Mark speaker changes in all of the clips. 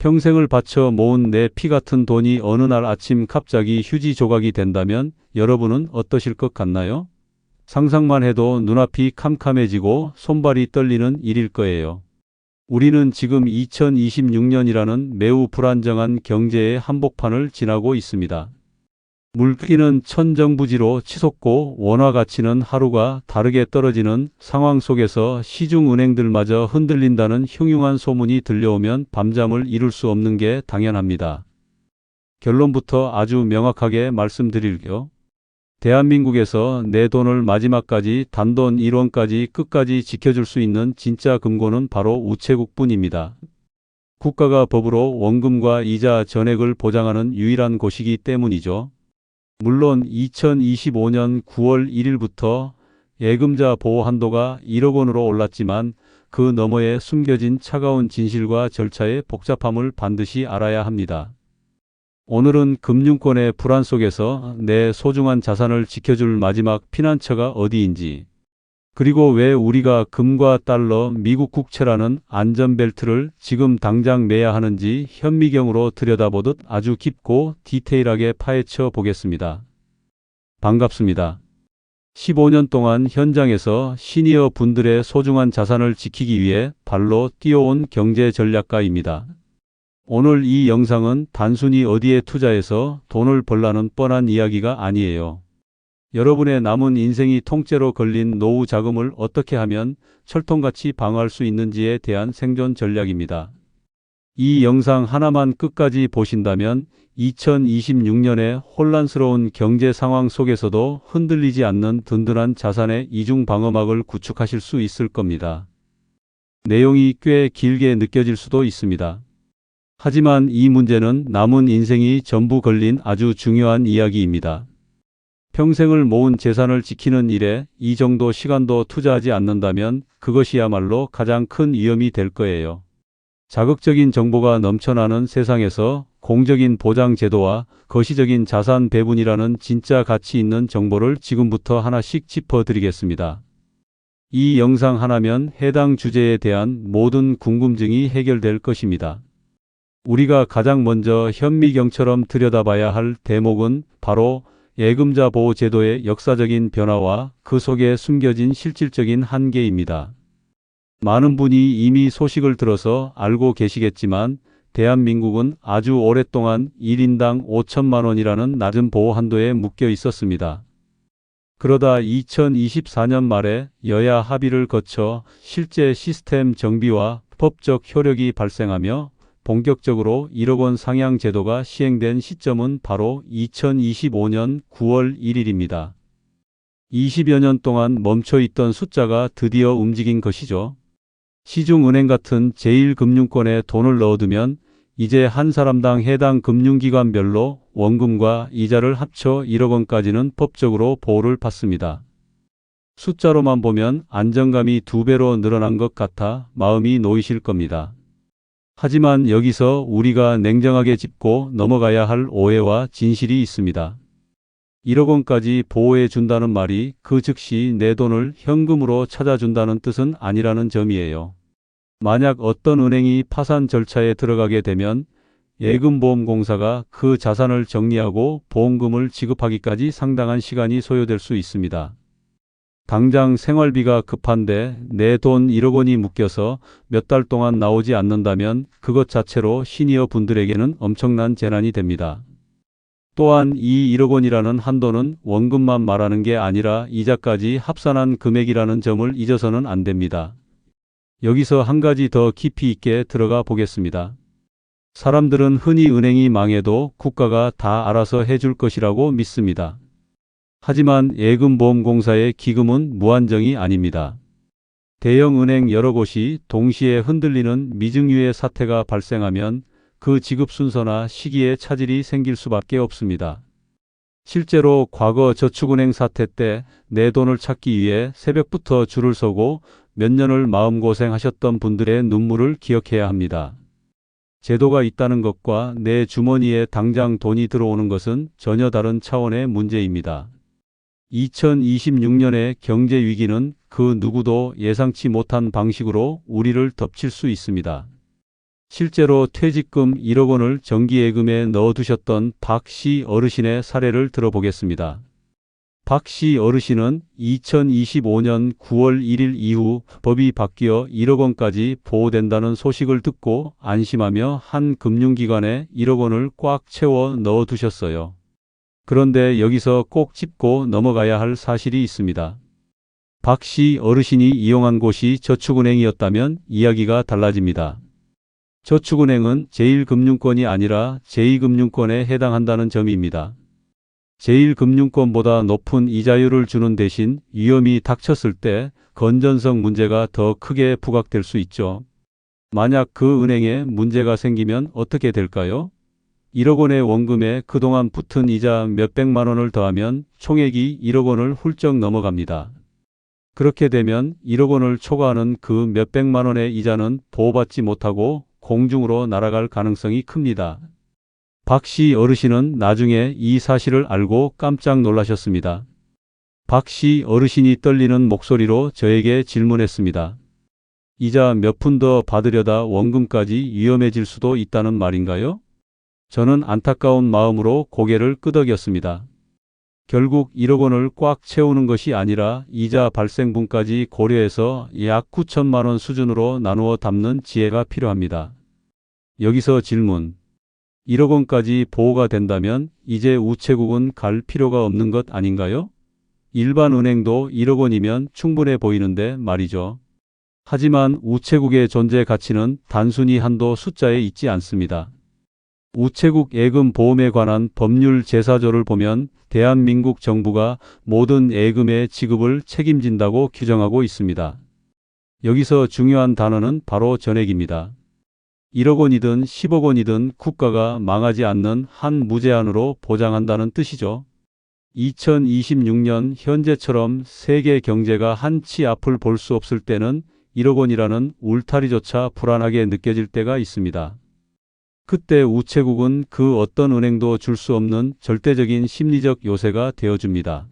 Speaker 1: 평생을 바쳐 모은 내 피 같은 돈이 어느 날 아침 갑자기 휴지 조각이 된다면 여러분은 어떠실 것 같나요? 상상만 해도 눈앞이 캄캄해지고 손발이 떨리는 일일 거예요. 우리는 지금 2026년이라는 매우 불안정한 경제의 한복판을 지나고 있습니다. 물기는 천정부지로 치솟고 원화 가치는 하루가 다르게 떨어지는 상황 속에서 시중 은행들마저 흔들린다는 흉흉한 소문이 들려오면 밤잠을 이룰 수 없는 게 당연합니다. 결론부터 아주 명확하게 말씀드릴게요. 대한민국에서 내 돈을 마지막까지 단돈 1원까지 끝까지 지켜줄 수 있는 진짜 금고는 바로 우체국뿐입니다. 국가가 법으로 원금과 이자 전액을 보장하는 유일한 곳이기 때문이죠. 물론 2025년 9월 1일부터 예금자 보호 한도가 1억 원으로 올랐지만 그 너머에 숨겨진 차가운 진실과 절차의 복잡함을 반드시 알아야 합니다. 오늘은 금융권의 불안 속에서 내 소중한 자산을 지켜줄 마지막 피난처가 어디인지, 그리고 왜 우리가 금과 달러, 미국 국채라는 안전벨트를 지금 당장 매야 하는지 현미경으로 들여다보듯 아주 깊고 디테일하게 파헤쳐 보겠습니다. 반갑습니다. 15년 동안 현장에서 시니어 분들의 소중한 자산을 지키기 위해 발로 뛰어온 경제 전략가입니다. 오늘 이 영상은 단순히 어디에 투자해서 돈을 벌라는 뻔한 이야기가 아니에요. 여러분의 남은 인생이 통째로 걸린 노후 자금을 어떻게 하면 철통같이 방어할 수 있는지에 대한 생존 전략입니다. 이 영상 하나만 끝까지 보신다면 2026년의 혼란스러운 경제 상황 속에서도 흔들리지 않는 든든한 자산의 이중 방어막을 구축하실 수 있을 겁니다. 내용이 꽤 길게 느껴질 수도 있습니다. 하지만 이 문제는 남은 인생이 전부 걸린 아주 중요한 이야기입니다. 평생을 모은 재산을 지키는 일에 이 정도 시간도 투자하지 않는다면 그것이야말로 가장 큰 위험이 될 거예요. 자극적인 정보가 넘쳐나는 세상에서 공적인 보장 제도와 거시적인 자산 배분이라는 진짜 가치 있는 정보를 지금부터 하나씩 짚어드리겠습니다. 이 영상 하나면 해당 주제에 대한 모든 궁금증이 해결될 것입니다. 우리가 가장 먼저 현미경처럼 들여다봐야 할 대목은 바로 예금자 보호 제도의 역사적인 변화와 그 속에 숨겨진 실질적인 한계입니다. 많은 분이 이미 소식을 들어서 알고 계시겠지만 대한민국은 아주 오랫동안 1인당 5천만 원이라는 낮은 보호 한도에 묶여 있었습니다. 그러다 2024년 말에 여야 합의를 거쳐 실제 시스템 정비와 법적 효력이 발생하며 본격적으로 1억 원 상향 제도가 시행된 시점은 바로 2025년 9월 1일입니다. 20여 년 동안 멈춰 있던 숫자가 드디어 움직인 것이죠. 시중은행 같은 제1금융권에 돈을 넣어두면 이제 한 사람당 해당 금융기관별로 원금과 이자를 합쳐 1억 원까지는 법적으로 보호를 받습니다. 숫자로만 보면 안정감이 두 배로 늘어난 것 같아 마음이 놓이실 겁니다. 하지만 여기서 우리가 냉정하게 짚고 넘어가야 할 오해와 진실이 있습니다. 1억 원까지 보호해 준다는 말이 그 즉시 내 돈을 현금으로 찾아준다는 뜻은 아니라는 점이에요. 만약 어떤 은행이 파산 절차에 들어가게 되면 예금보험공사가 그 자산을 정리하고 보험금을 지급하기까지 상당한 시간이 소요될 수 있습니다. 당장 생활비가 급한데 내 돈 1억 원이 묶여서 몇 달 동안 나오지 않는다면 그것 자체로 시니어 분들에게는 엄청난 재난이 됩니다. 또한 이 1억 원이라는 한도는 원금만 말하는 게 아니라 이자까지 합산한 금액이라는 점을 잊어서는 안 됩니다. 여기서 한 가지 더 깊이 있게 들어가 보겠습니다. 사람들은 흔히 은행이 망해도 국가가 다 알아서 해줄 것이라고 믿습니다. 하지만 예금보험공사의 기금은 무한정이 아닙니다. 대형 은행 여러 곳이 동시에 흔들리는 미증유의 사태가 발생하면 그 지급 순서나 시기에 차질이 생길 수밖에 없습니다. 실제로 과거 저축은행 사태 때 내 돈을 찾기 위해 새벽부터 줄을 서고 몇 년을 마음고생하셨던 분들의 눈물을 기억해야 합니다. 제도가 있다는 것과 내 주머니에 당장 돈이 들어오는 것은 전혀 다른 차원의 문제입니다. 2026년의 경제 위기는 그 누구도 예상치 못한 방식으로 우리를 덮칠 수 있습니다. 실제로 퇴직금 1억 원을 정기예금에 넣어두셨던 박 씨 어르신의 사례를 들어보겠습니다. 박 씨 어르신은 2025년 9월 1일 이후 법이 바뀌어 1억 원까지 보호된다는 소식을 듣고 안심하며 한 금융기관에 1억 원을 꽉 채워 넣어두셨어요. 그런데 여기서 꼭 짚고 넘어가야 할 사실이 있습니다. 박 씨 어르신이 이용한 곳이 저축은행이었다면 이야기가 달라집니다. 저축은행은 제1금융권이 아니라 제2금융권에 해당한다는 점입니다. 제1금융권보다 높은 이자율을 주는 대신 위험이 닥쳤을 때 건전성 문제가 더 크게 부각될 수 있죠. 만약 그 은행에 문제가 생기면 어떻게 될까요? 1억 원의 원금에 그동안 붙은 이자 몇백만 원을 더하면 총액이 1억 원을 훌쩍 넘어갑니다. 그렇게 되면 1억 원을 초과하는 그 몇백만 원의 이자는 보호받지 못하고 공중으로 날아갈 가능성이 큽니다. 박 씨 어르신은 나중에 이 사실을 알고 깜짝 놀라셨습니다. 박 씨 어르신이 떨리는 목소리로 저에게 질문했습니다. 이자 몇 푼 더 받으려다 원금까지 위험해질 수도 있다는 말인가요? 저는 안타까운 마음으로 고개를 끄덕였습니다. 결국 1억 원을 꽉 채우는 것이 아니라 이자 발생분까지 고려해서 약 9천만 원 수준으로 나누어 담는 지혜가 필요합니다. 여기서 질문. 1억 원까지 보호가 된다면 이제 우체국은 갈 필요가 없는 것 아닌가요? 일반 은행도 1억 원이면 충분해 보이는데 말이죠. 하지만 우체국의 존재 가치는 단순히 한도 숫자에 있지 않습니다. 우체국 예금 보험에 관한 법률 제사조를 보면 대한민국 정부가 모든 예금의 지급을 책임진다고 규정하고 있습니다. 여기서 중요한 단어는 바로 전액입니다. 1억 원이든 10억 원이든 국가가 망하지 않는 한 무제한으로 보장한다는 뜻이죠. 2026년 현재처럼 세계 경제가 한치 앞을 볼 수 없을 때는 1억 원이라는 울타리조차 불안하게 느껴질 때가 있습니다. 그때 우체국은 그 어떤 은행도 줄 수 없는 절대적인 심리적 요새가 되어줍니다.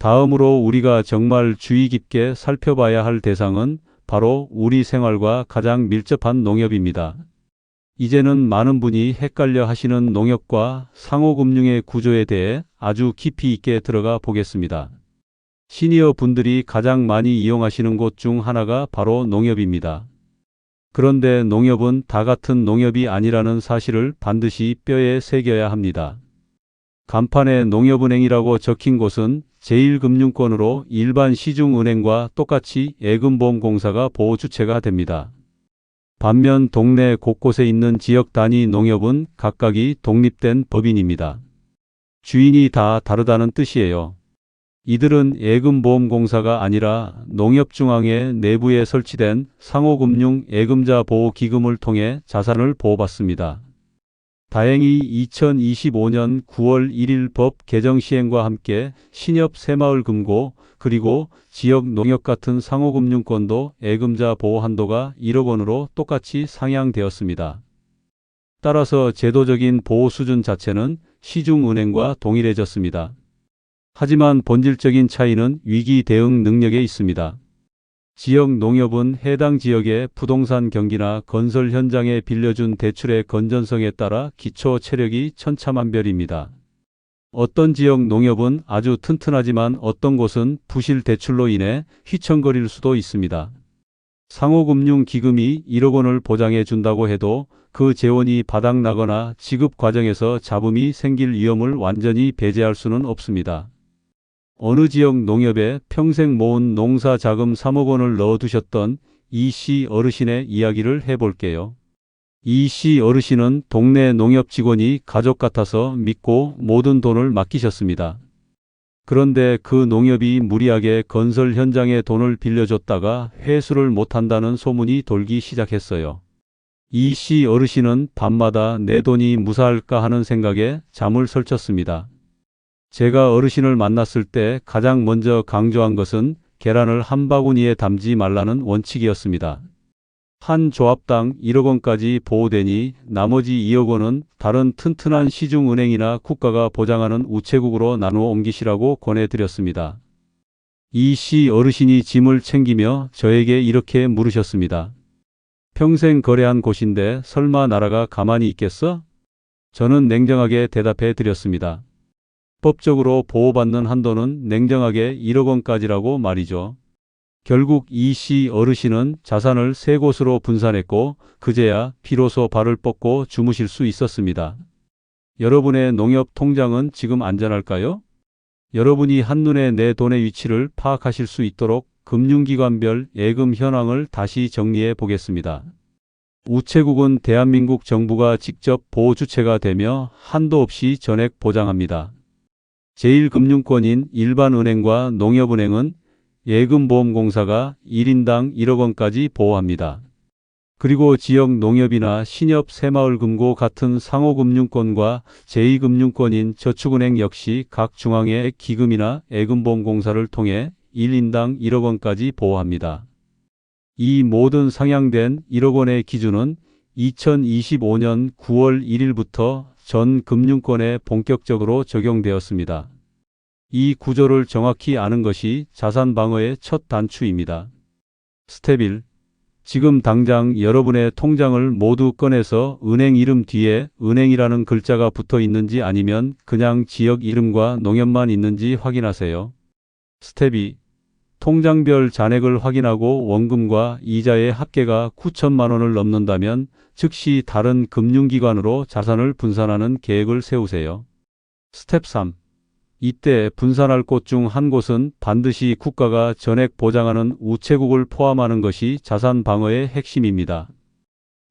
Speaker 1: 다음으로 우리가 정말 주의 깊게 살펴봐야 할 대상은 바로 우리 생활과 가장 밀접한 농협입니다. 이제는 많은 분이 헷갈려 하시는 농협과 상호금융의 구조에 대해 아주 깊이 있게 들어가 보겠습니다. 시니어 분들이 가장 많이 이용하시는 곳 중 하나가 바로 농협입니다. 그런데 농협은 다 같은 농협이 아니라는 사실을 반드시 뼈에 새겨야 합니다. 간판에 농협은행이라고 적힌 곳은 제1금융권으로 일반 시중은행과 똑같이 예금보험공사가 보호 주체가 됩니다. 반면 동네 곳곳에 있는 지역 단위 농협은 각각이 독립된 법인입니다. 주인이 다 다르다는 뜻이에요. 이들은 예금보험공사가 아니라 농협중앙회 내부에 설치된 상호금융 예금자 보호기금을 통해 자산을 보호받습니다. 다행히 2025년 9월 1일 법 개정 시행과 함께 신협 새마을금고 그리고 지역 농협 같은 상호금융권도 예금자 보호 한도가 1억 원으로 똑같이 상향되었습니다. 따라서 제도적인 보호 수준 자체는 시중은행과 동일해졌습니다. 하지만 본질적인 차이는 위기 대응 능력에 있습니다. 지역 농협은 해당 지역의 부동산 경기나 건설 현장에 빌려준 대출의 건전성에 따라 기초 체력이 천차만별입니다. 어떤 지역 농협은 아주 튼튼하지만 어떤 곳은 부실 대출로 인해 휘청거릴 수도 있습니다. 상호금융 기금이 1억 원을 보장해 준다고 해도 그 재원이 바닥나거나 지급 과정에서 잡음이 생길 위험을 완전히 배제할 수는 없습니다. 어느 지역 농협에 평생 모은 농사 자금 3억 원을 넣어두셨던 이 씨 어르신의 이야기를 해볼게요. 이 씨 어르신은 동네 농협 직원이 가족 같아서 믿고 모든 돈을 맡기셨습니다. 그런데 그 농협이 무리하게 건설 현장에 돈을 빌려줬다가 회수를 못한다는 소문이 돌기 시작했어요. 이 씨 어르신은 밤마다 내 돈이 무사할까 하는 생각에 잠을 설쳤습니다. 제가 어르신을 만났을 때 가장 먼저 강조한 것은 계란을 한 바구니에 담지 말라는 원칙이었습니다. 한 조합당 1억 원까지 보호되니 나머지 2억 원은 다른 튼튼한 시중은행이나 국가가 보장하는 우체국으로 나누어 옮기시라고 권해드렸습니다. 이 씨 어르신이 짐을 챙기며 저에게 이렇게 물으셨습니다. 평생 거래한 곳인데 설마 나라가 가만히 있겠어? 저는 냉정하게 대답해 드렸습니다. 법적으로 보호받는 한도는 냉정하게 1억 원까지라고 말이죠. 결국 이 씨 어르신은 자산을 세 곳으로 분산했고 그제야 비로소 발을 뻗고 주무실 수 있었습니다. 여러분의 농협 통장은 지금 안전할까요? 여러분이 한눈에 내 돈의 위치를 파악하실 수 있도록 금융기관별 예금 현황을 다시 정리해 보겠습니다. 우체국은 대한민국 정부가 직접 보호주체가 되며 한도 없이 전액 보장합니다. 제1금융권인 일반은행과 농협은행은 예금보험공사가 1인당 1억 원까지 보호합니다. 그리고 지역 농협이나 신협 새마을금고 같은 상호금융권과 제2금융권인 저축은행 역시 각 중앙의 기금이나 예금보험공사를 통해 1인당 1억 원까지 보호합니다. 이 모든 상향된 1억 원의 기준은 2025년 9월 1일부터 전 금융권에 본격적으로 적용되었습니다. 이 구조를 정확히 아는 것이 자산 방어의 첫 단추입니다. 스텝 1. 지금 당장 여러분의 통장을 모두 꺼내서 은행 이름 뒤에 은행이라는 글자가 붙어 있는지 아니면 그냥 지역 이름과 농협만 있는지 확인하세요. 스텝 2. 통장별 잔액을 확인하고 원금과 이자의 합계가 9천만 원을 넘는다면 즉시 다른 금융기관으로 자산을 분산하는 계획을 세우세요. 스텝 3. 이때 분산할 곳 중 한 곳은 반드시 국가가 전액 보장하는 우체국을 포함하는 것이 자산 방어의 핵심입니다.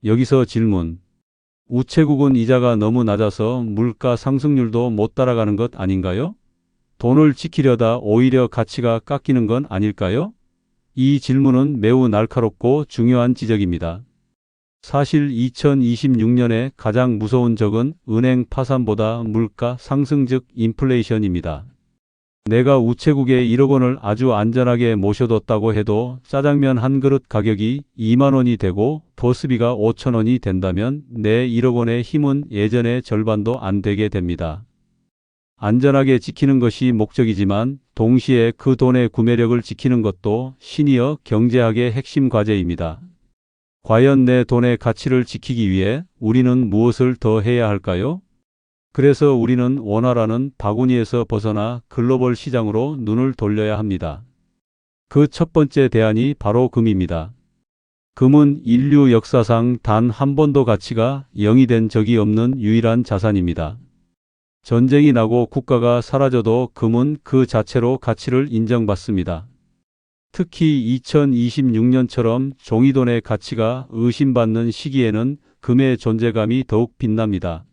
Speaker 1: 여기서 질문. 우체국은 이자가 너무 낮아서 물가 상승률도 못 따라가는 것 아닌가요? 돈을 지키려다 오히려 가치가 깎이는 건 아닐까요? 이 질문은 매우 날카롭고 중요한 지적입니다. 사실 2026년에 가장 무서운 적은 은행 파산보다 물가 상승 즉 인플레이션입니다. 내가 우체국에 1억 원을 아주 안전하게 모셔뒀다고 해도 짜장면 한 그릇 가격이 2만 원이 되고 버스비가 5천 원이 된다면 내 1억 원의 힘은 예전의 절반도 안 되게 됩니다. 안전하게 지키는 것이 목적이지만 동시에 그 돈의 구매력을 지키는 것도 시니어 경제학의 핵심 과제입니다. 과연 내 돈의 가치를 지키기 위해 우리는 무엇을 더 해야 할까요? 그래서 우리는 원화라는 바구니에서 벗어나 글로벌 시장으로 눈을 돌려야 합니다. 그 첫 번째 대안이 바로 금입니다. 금은 인류 역사상 단 한 번도 가치가 0이 된 적이 없는 유일한 자산입니다. 전쟁이 나고 국가가 사라져도 금은 그 자체로 가치를 인정받습니다. 특히 2026년처럼 종이돈의 가치가 의심받는 시기에는 금의 존재감이 더욱 빛납니다.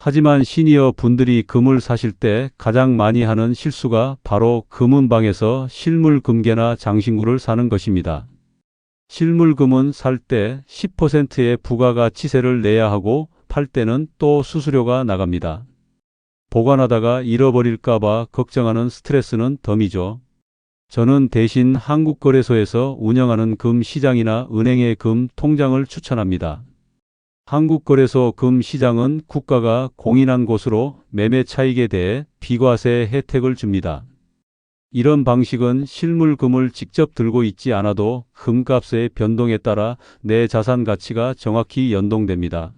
Speaker 1: 하지만 시니어 분들이 금을 사실 때 가장 많이 하는 실수가 바로 금은방에서 실물 금괴나 장신구를 사는 것입니다. 실물 금은 살 때 10%의 부가가치세를 내야 하고 팔 때는 또 수수료가 나갑니다. 보관하다가 잃어버릴까봐 걱정하는 스트레스는 덤이죠. 저는 대신 한국거래소에서 운영하는 금 시장이나 은행의 금 통장을 추천합니다. 한국거래소 금 시장은 국가가 공인한 곳으로 매매 차익에 대해 비과세 혜택을 줍니다. 이런 방식은 실물 금을 직접 들고 있지 않아도 금값의 변동에 따라 내 자산 가치가 정확히 연동됩니다.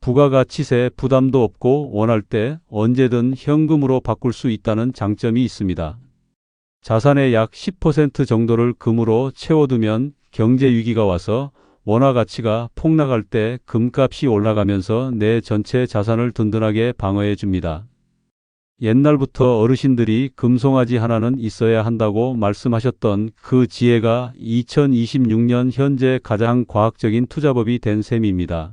Speaker 1: 부가가치세 부담도 없고 원할 때 언제든 현금으로 바꿀 수 있다는 장점이 있습니다. 자산의 약 10% 정도를 금으로 채워두면 경제 위기가 와서 원화 가치가 폭락할 때 금값이 올라가면서 내 전체 자산을 든든하게 방어해 줍니다. 옛날부터 어르신들이 금송아지 하나는 있어야 한다고 말씀하셨던 그 지혜가 2026년 현재 가장 과학적인 투자법이 된 셈입니다.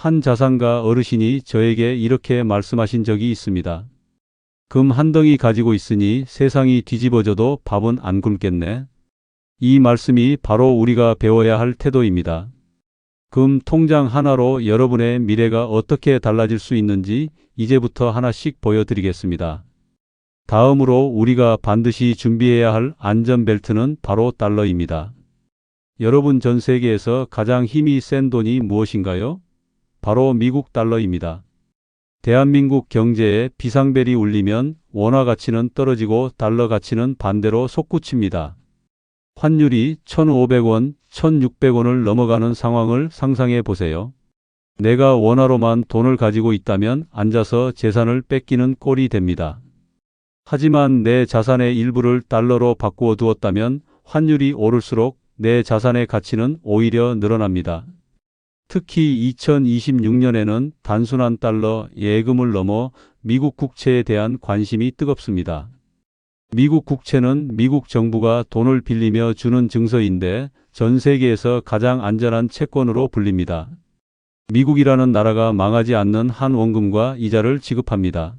Speaker 1: 한 자산가 어르신이 저에게 이렇게 말씀하신 적이 있습니다. 금 한 덩이 가지고 있으니 세상이 뒤집어져도 밥은 안 굶겠네. 이 말씀이 바로 우리가 배워야 할 태도입니다. 금 통장 하나로 여러분의 미래가 어떻게 달라질 수 있는지 이제부터 하나씩 보여드리겠습니다. 다음으로 우리가 반드시 준비해야 할 안전벨트는 바로 달러입니다. 여러분 전 세계에서 가장 힘이 센 돈이 무엇인가요? 바로 미국 달러입니다. 대한민국 경제에 비상벨이 울리면 원화 가치는 떨어지고 달러 가치는 반대로 솟구칩니다. 환율이 1,500원, 1,600원을 넘어가는 상황을 상상해 보세요. 내가 원화로만 돈을 가지고 있다면 앉아서 재산을 뺏기는 꼴이 됩니다. 하지만 내 자산의 일부를 달러로 바꾸어 두었다면 환율이 오를수록 내 자산의 가치는 오히려 늘어납니다. 특히 2026년에는 단순한 달러 예금을 넘어 미국 국채에 대한 관심이 뜨겁습니다. 미국 국채는 미국 정부가 돈을 빌리며 주는 증서인데 전 세계에서 가장 안전한 채권으로 불립니다. 미국이라는 나라가 망하지 않는 한 원금과 이자를 지급합니다.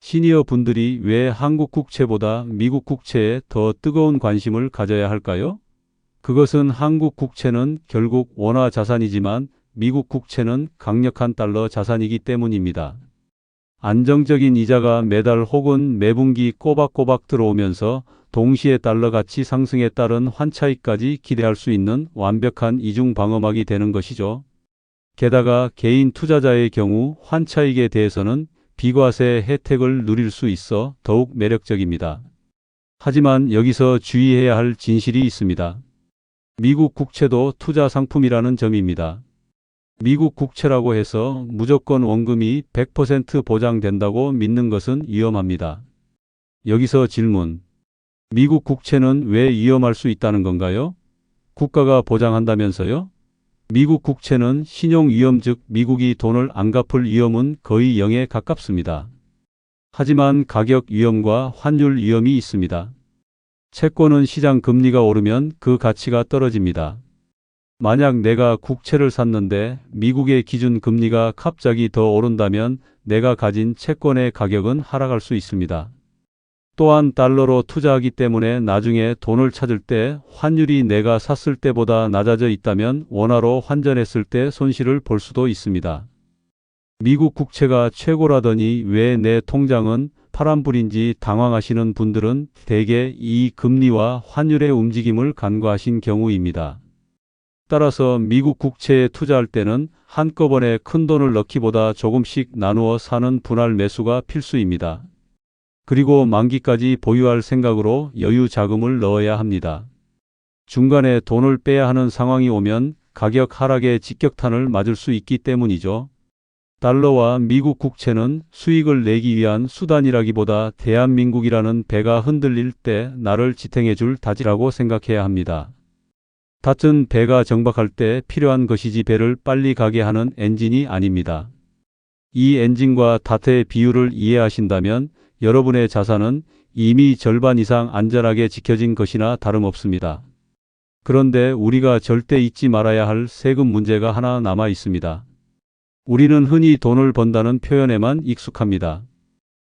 Speaker 1: 시니어 분들이 왜 한국 국채보다 미국 국채에 더 뜨거운 관심을 가져야 할까요? 그것은 한국 국채는 결국 원화 자산이지만 미국 국채는 강력한 달러 자산이기 때문입니다. 안정적인 이자가 매달 혹은 매분기 꼬박꼬박 들어오면서 동시에 달러 가치 상승에 따른 환차익까지 기대할 수 있는 완벽한 이중 방어막이 되는 것이죠. 게다가 개인 투자자의 경우 환차익에 대해서는 비과세 혜택을 누릴 수 있어 더욱 매력적입니다. 하지만 여기서 주의해야 할 진실이 있습니다. 미국 국채도 투자 상품이라는 점입니다. 미국 국채라고 해서 무조건 원금이 100% 보장된다고 믿는 것은 위험합니다. 여기서 질문. 미국 국채는 왜 위험할 수 있다는 건가요? 국가가 보장한다면서요? 미국 국채는 신용 위험 즉 미국이 돈을 안 갚을 위험은 거의 0에 가깝습니다. 하지만 가격 위험과 환율 위험이 있습니다. 채권은 시장 금리가 오르면 그 가치가 떨어집니다. 만약 내가 국채를 샀는데 미국의 기준 금리가 갑자기 더 오른다면 내가 가진 채권의 가격은 하락할 수 있습니다. 또한 달러로 투자하기 때문에 나중에 돈을 찾을 때 환율이 내가 샀을 때보다 낮아져 있다면 원화로 환전했을 때 손실을 볼 수도 있습니다. 미국 국채가 최고라더니 왜 내 통장은 파란불인지 당황하시는 분들은 대개 이 금리와 환율의 움직임을 간과하신 경우입니다. 따라서 미국 국채에 투자할 때는 한꺼번에 큰 돈을 넣기보다 조금씩 나누어 사는 분할 매수가 필수입니다. 그리고 만기까지 보유할 생각으로 여유 자금을 넣어야 합니다. 중간에 돈을 빼야 하는 상황이 오면 가격 하락에 직격탄을 맞을 수 있기 때문이죠. 달러와 미국 국채는 수익을 내기 위한 수단이라기보다 대한민국이라는 배가 흔들릴 때 나를 지탱해 줄 다지라고 생각해야 합니다. 닫은 배가 정박할 때 필요한 것이지 배를 빨리 가게 하는 엔진이 아닙니다. 이 엔진과 다트의 비율을 이해하신다면 여러분의 자산은 이미 절반 이상 안전하게 지켜진 것이나 다름없습니다. 그런데 우리가 절대 잊지 말아야 할 세금 문제가 하나 남아 있습니다. 우리는 흔히 돈을 번다는 표현에만 익숙합니다.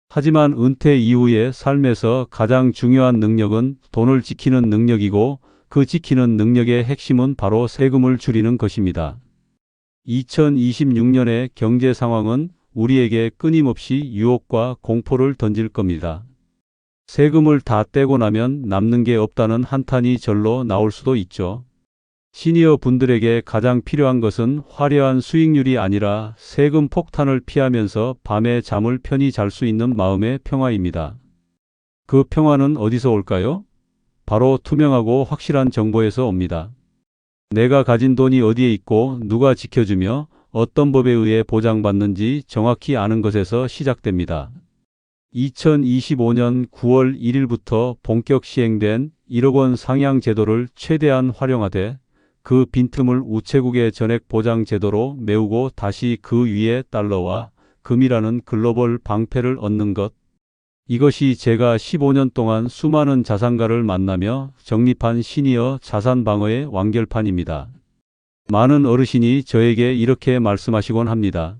Speaker 1: 하지만 은퇴 이후의 삶에서 가장 중요한 능력은 돈을 지키는 능력이고 그 지키는 능력의 핵심은 바로 세금을 줄이는 것입니다. 2026년의 경제 상황은 우리에게 끊임없이 유혹과 공포를 던질 겁니다. 세금을 다 떼고 나면 남는 게 없다는 한탄이 절로 나올 수도 있죠. 시니어 분들에게 가장 필요한 것은 화려한 수익률이 아니라 세금 폭탄을 피하면서 밤에 잠을 편히 잘 수 있는 마음의 평화입니다. 그 평화는 어디서 올까요? 바로 투명하고 확실한 정보에서 옵니다. 내가 가진 돈이 어디에 있고 누가 지켜주며 어떤 법에 의해 보장받는지 정확히 아는 것에서 시작됩니다. 2025년 9월 1일부터 본격 시행된 1억 원 상향 제도를 최대한 활용하되 그 빈틈을 우체국의 전액 보장 제도로 메우고 다시 그 위에 달러와 금이라는 글로벌 방패를 얻는 것. 이것이 제가 15년 동안 수많은 자산가를 만나며 정립한 시니어 자산 방어의 완결판입니다. 많은 어르신이 저에게 이렇게 말씀하시곤 합니다.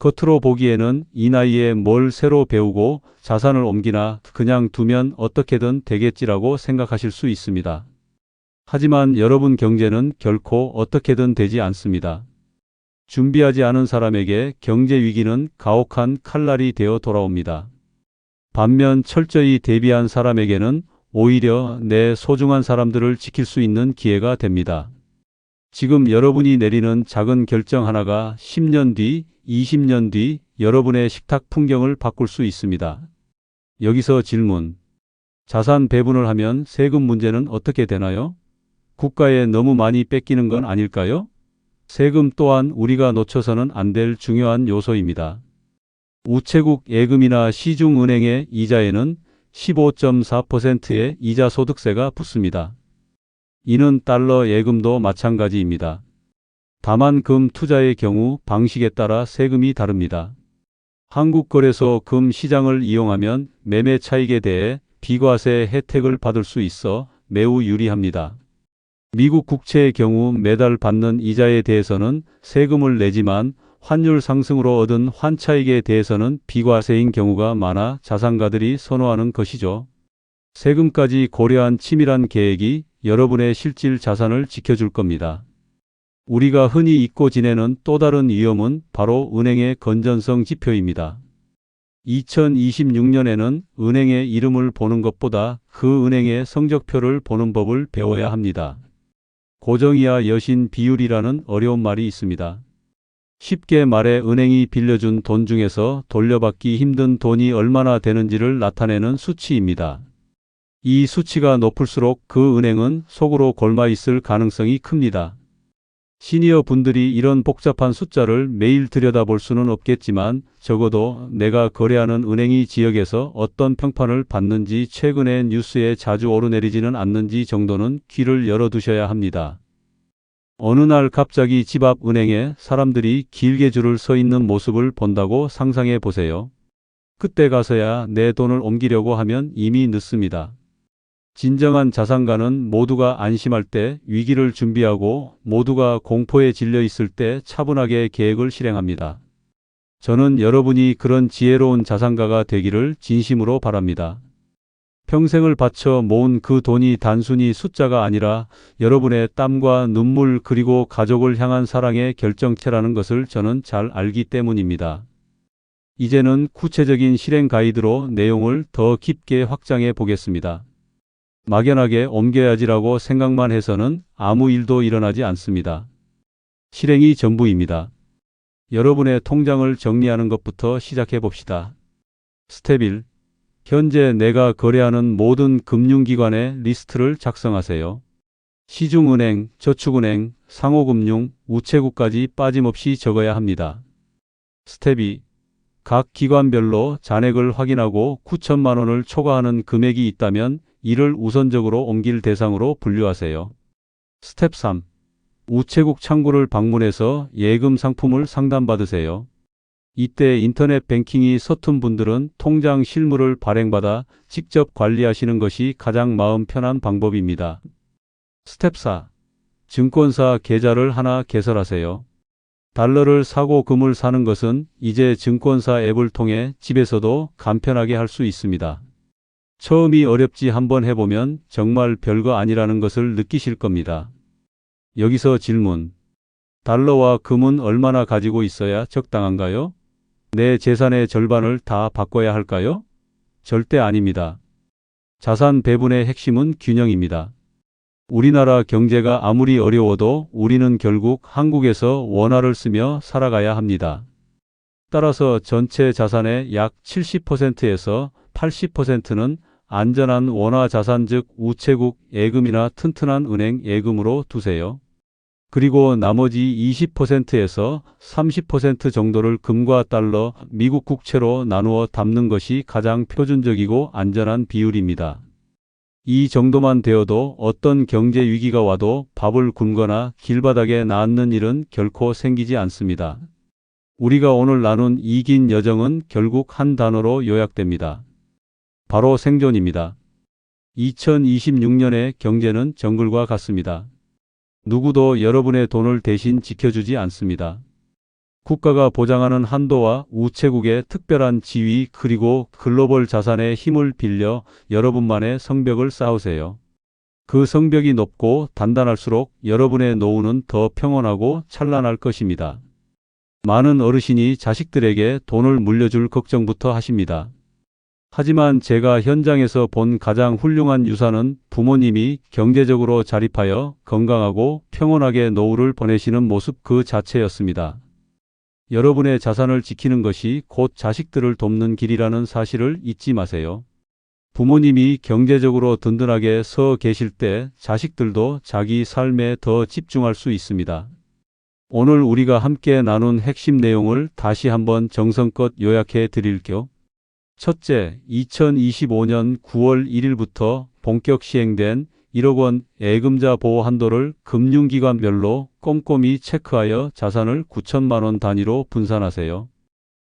Speaker 1: 겉으로 보기에는 이 나이에 뭘 새로 배우고 자산을 옮기나 그냥 두면 어떻게든 되겠지라고 생각하실 수 있습니다. 하지만 여러분 경제는 결코 어떻게든 되지 않습니다. 준비하지 않은 사람에게 경제 위기는 가혹한 칼날이 되어 돌아옵니다. 반면 철저히 대비한 사람에게는 오히려 내 소중한 사람들을 지킬 수 있는 기회가 됩니다. 지금 여러분이 내리는 작은 결정 하나가 10년 뒤, 20년 뒤 여러분의 식탁 풍경을 바꿀 수 있습니다. 여기서 질문. 자산 배분을 하면 세금 문제는 어떻게 되나요? 국가에 너무 많이 뺏기는 건 아닐까요? 세금 또한 우리가 놓쳐서는 안 될 중요한 요소입니다. 우체국 예금이나 시중은행의 이자에는 15.4%의 이자 소득세가 붙습니다. 이는 달러 예금도 마찬가지입니다. 다만 금 투자의 경우 방식에 따라 세금이 다릅니다. 한국거래소 금 시장을 이용하면 매매 차익에 대해 비과세 혜택을 받을 수 있어 매우 유리합니다. 미국 국채의 경우 매달 받는 이자에 대해서는 세금을 내지만 환율 상승으로 얻은 환차익에 대해서는 비과세인 경우가 많아 자산가들이 선호하는 것이죠. 세금까지 고려한 치밀한 계획이 여러분의 실질 자산을 지켜줄 겁니다. 우리가 흔히 잊고 지내는 또 다른 위험은 바로 은행의 건전성 지표입니다. 2026년에는 은행의 이름을 보는 것보다 그 은행의 성적표를 보는 법을 배워야 합니다. 고정이야 여신 비율이라는 어려운 말이 있습니다. 쉽게 말해 은행이 빌려준 돈 중에서 돌려받기 힘든 돈이 얼마나 되는지를 나타내는 수치입니다. 이 수치가 높을수록 그 은행은 속으로 골마 있을 가능성이 큽니다. 시니어 분들이 이런 복잡한 숫자를 매일 들여다볼 수는 없겠지만 적어도 내가 거래하는 은행이 지역에서 어떤 평판을 받는지 최근에 뉴스에 자주 오르내리지는 않는지 정도는 귀를 열어두셔야 합니다. 어느 날 갑자기 집 앞 은행에 사람들이 길게 줄을 서 있는 모습을 본다고 상상해 보세요. 그때 가서야 내 돈을 옮기려고 하면 이미 늦습니다. 진정한 자산가는 모두가 안심할 때 위기를 준비하고 모두가 공포에 질려 있을 때 차분하게 계획을 실행합니다. 저는 여러분이 그런 지혜로운 자산가가 되기를 진심으로 바랍니다. 평생을 바쳐 모은 그 돈이 단순히 숫자가 아니라 여러분의 땀과 눈물 그리고 가족을 향한 사랑의 결정체라는 것을 저는 잘 알기 때문입니다. 이제는 구체적인 실행 가이드로 내용을 더 깊게 확장해 보겠습니다. 막연하게 옮겨야지라고 생각만 해서는 아무 일도 일어나지 않습니다. 실행이 전부입니다. 여러분의 통장을 정리하는 것부터 시작해 봅시다. 스텝 1. 현재 내가 거래하는 모든 금융기관의 리스트를 작성하세요. 시중은행, 저축은행, 상호금융, 우체국까지 빠짐없이 적어야 합니다. 스텝 2. 각 기관별로 잔액을 확인하고 9천만 원을 초과하는 금액이 있다면 이를 우선적으로 옮길 대상으로 분류하세요. 스텝 3. 우체국 창구를 방문해서 예금 상품을 상담받으세요. 이때 인터넷 뱅킹이 서툰 분들은 통장 실물을 발행받아 직접 관리하시는 것이 가장 마음 편한 방법입니다. 스텝 4. 증권사 계좌를 하나 개설하세요. 달러를 사고 금을 사는 것은 이제 증권사 앱을 통해 집에서도 간편하게 할 수 있습니다. 처음이 어렵지 한번 해보면 정말 별거 아니라는 것을 느끼실 겁니다. 여기서 질문. 달러와 금은 얼마나 가지고 있어야 적당한가요? 내 재산의 절반을 다 바꿔야 할까요? 절대 아닙니다. 자산 배분의 핵심은 균형입니다. 우리나라 경제가 아무리 어려워도 우리는 결국 한국에서 원화를 쓰며 살아가야 합니다. 따라서 전체 자산의 약 70%에서 80%는 안전한 원화 자산 즉 우체국 예금이나 튼튼한 은행 예금으로 두세요. 그리고 나머지 20%에서 30% 정도를 금과 달러, 미국 국채로 나누어 담는 것이 가장 표준적이고 안전한 비율입니다. 이 정도만 되어도 어떤 경제 위기가 와도 밥을 굶거나 길바닥에 낫는 일은 결코 생기지 않습니다. 우리가 오늘 나눈 이 긴 여정은 결국 한 단어로 요약됩니다. 바로 생존입니다. 2026년의 경제는 정글과 같습니다. 누구도 여러분의 돈을 대신 지켜주지 않습니다. 국가가 보장하는 한도와 우체국의 특별한 지위 그리고 글로벌 자산의 힘을 빌려 여러분만의 성벽을 쌓으세요. 그 성벽이 높고 단단할수록 여러분의 노후는 더 평온하고 찬란할 것입니다. 많은 어르신이 자식들에게 돈을 물려줄 걱정부터 하십니다. 하지만 제가 현장에서 본 가장 훌륭한 유산은 부모님이 경제적으로 자립하여 건강하고 평온하게 노후를 보내시는 모습 그 자체였습니다. 여러분의 자산을 지키는 것이 곧 자식들을 돕는 길이라는 사실을 잊지 마세요. 부모님이 경제적으로 든든하게 서 계실 때 자식들도 자기 삶에 더 집중할 수 있습니다. 오늘 우리가 함께 나눈 핵심 내용을 다시 한번 정성껏 요약해 드릴게요. 첫째, 2025년 9월 1일부터 본격 시행된 1억 원 예금자 보호 한도를 금융기관별로 꼼꼼히 체크하여 자산을 9천만 원 단위로 분산하세요.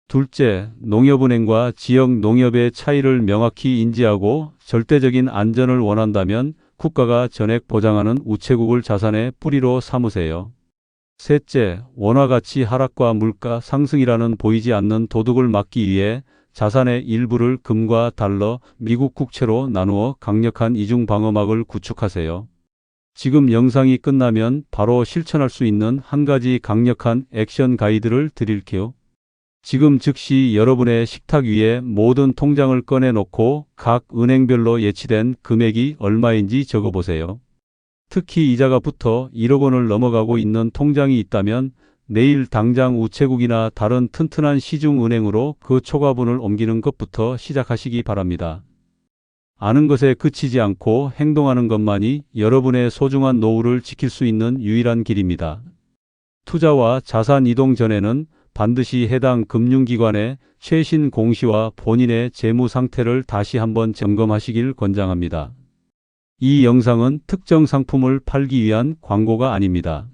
Speaker 1: 둘째, 농협은행과 지역 농협의 차이를 명확히 인지하고 절대적인 안전을 원한다면 국가가 전액 보장하는 우체국을 자산의 뿌리로 삼으세요. 셋째, 원화 가치 하락과 물가 상승이라는 보이지 않는 도둑을 막기 위해 자산의 일부를 금과 달러, 미국 국채로 나누어 강력한 이중 방어막을 구축하세요. 지금 영상이 끝나면 바로 실천할 수 있는 한 가지 강력한 액션 가이드를 드릴게요. 지금 즉시 여러분의 식탁 위에 모든 통장을 꺼내놓고 각 은행별로 예치된 금액이 얼마인지 적어보세요. 특히 이자가 붙어 1억 원을 넘어가고 있는 통장이 있다면 내일 당장 우체국이나 다른 튼튼한 시중은행으로 그 초과분을 옮기는 것부터 시작하시기 바랍니다. 아는 것에 그치지 않고 행동하는 것만이 여러분의 소중한 노후를 지킬 수 있는 유일한 길입니다. 투자와 자산 이동 전에는 반드시 해당 금융기관의 최신 공시와 본인의 재무 상태를 다시 한번 점검하시길 권장합니다. 이 영상은 특정 상품을 팔기 위한 광고가 아닙니다.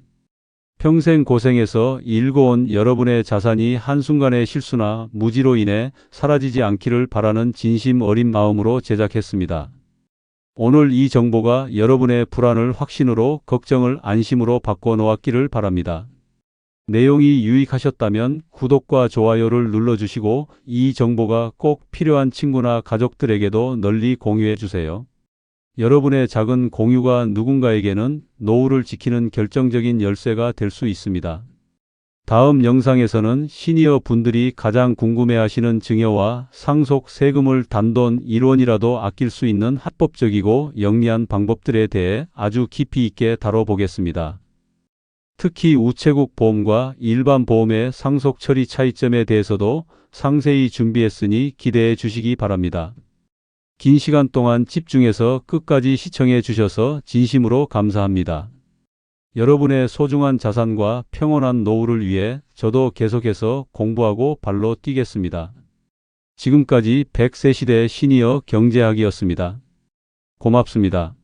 Speaker 1: 평생 고생해서 일궈온 여러분의 자산이 한순간의 실수나 무지로 인해 사라지지 않기를 바라는 진심 어린 마음으로 제작했습니다. 오늘 이 정보가 여러분의 불안을 확신으로 걱정을 안심으로 바꿔 놓았기를 바랍니다. 내용이 유익하셨다면 구독과 좋아요를 눌러주시고 이 정보가 꼭 필요한 친구나 가족들에게도 널리 공유해 주세요. 여러분의 작은 공유가 누군가에게는 노후를 지키는 결정적인 열쇠가 될 수 있습니다. 다음 영상에서는 시니어 분들이 가장 궁금해하시는 증여와 상속 세금을 단돈 1원이라도 아낄 수 있는 합법적이고 영리한 방법들에 대해 아주 깊이 있게 다뤄보겠습니다. 특히 우체국 보험과 일반 보험의 상속 처리 차이점에 대해서도 상세히 준비했으니 기대해 주시기 바랍니다. 긴 시간 동안 집중해서 끝까지 시청해 주셔서 진심으로 감사합니다. 여러분의 소중한 자산과 평온한 노후를 위해 저도 계속해서 공부하고 발로 뛰겠습니다. 지금까지 100세 시대 시니어 경제학이었습니다. 고맙습니다.